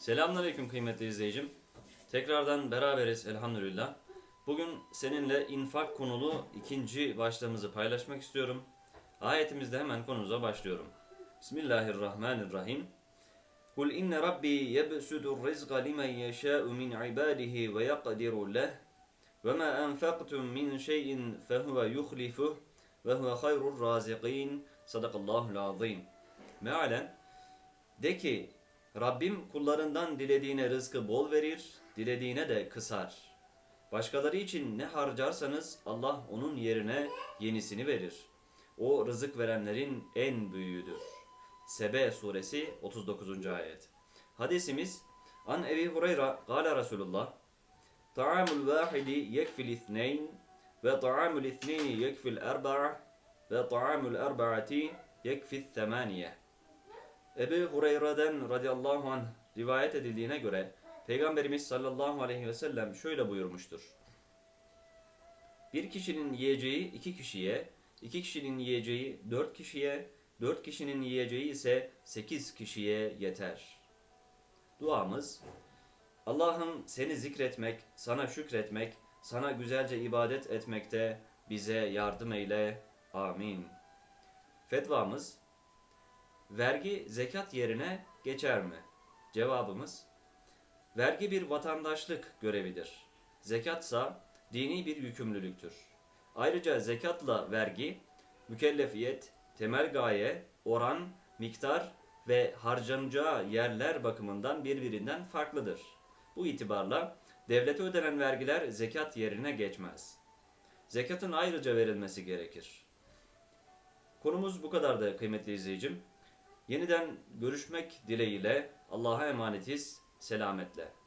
Selamünaleyküm kıymetli izleyicim. Tekrardan beraberiz elhamdülillah. Bugün seninle infak konulu ikinci başlığımızı paylaşmak istiyorum. Ayetimizde hemen konumuza başlıyorum. Bismillahirrahmanirrahim. Kul inne rabbi yebsudur rizqa limen yeşâ'u min ibadihi ve yakdiru leh ve ma enfaktum min şeyin fehuve yuhlifuh ve huve hayrur raziqin. Sadakallahul azim. Mealen de ki Rabbim kullarından dilediğine rızkı bol verir, dilediğine de kısar. Başkaları için ne harcarsanız Allah onun yerine yenisini verir. O rızık verenlerin en büyüğüdür. Sebe suresi 39. ayet. Hadisimiz An Ebi Hureyre gale Resulullah Ta'amul vahidi yekfil ithneyn ve ta'amul ithneyni yekfil erba'a ve ta'amul erba'ati yekfil themaniye. Ebu Hureyre'den radıyallahu anh rivayet edildiğine göre Peygamberimiz sallallahu aleyhi ve sellem şöyle buyurmuştur. Bir kişinin yiyeceği iki kişiye, iki kişinin yiyeceği dört kişiye, dört kişinin yiyeceği ise sekiz kişiye yeter. Duamız, Allah'ım seni zikretmek, sana şükretmek, sana güzelce ibadet etmekte bize yardım eyle. Amin. Fetvamız, Vergi zekat yerine geçer mi? Cevabımız Vergi bir vatandaşlık görevidir. Zekatsa dini bir yükümlülüktür. Ayrıca zekatla vergi, mükellefiyet, temel gaye, oran, miktar ve harcanacağı yerler bakımından birbirinden farklıdır. Bu itibarla devlete ödenen vergiler zekat yerine geçmez. Zekatın ayrıca verilmesi gerekir. Konumuz bu kadardı kıymetli izleyicim. Yeniden görüşmek dileğiyle Allah'a emanetiz. Selametle.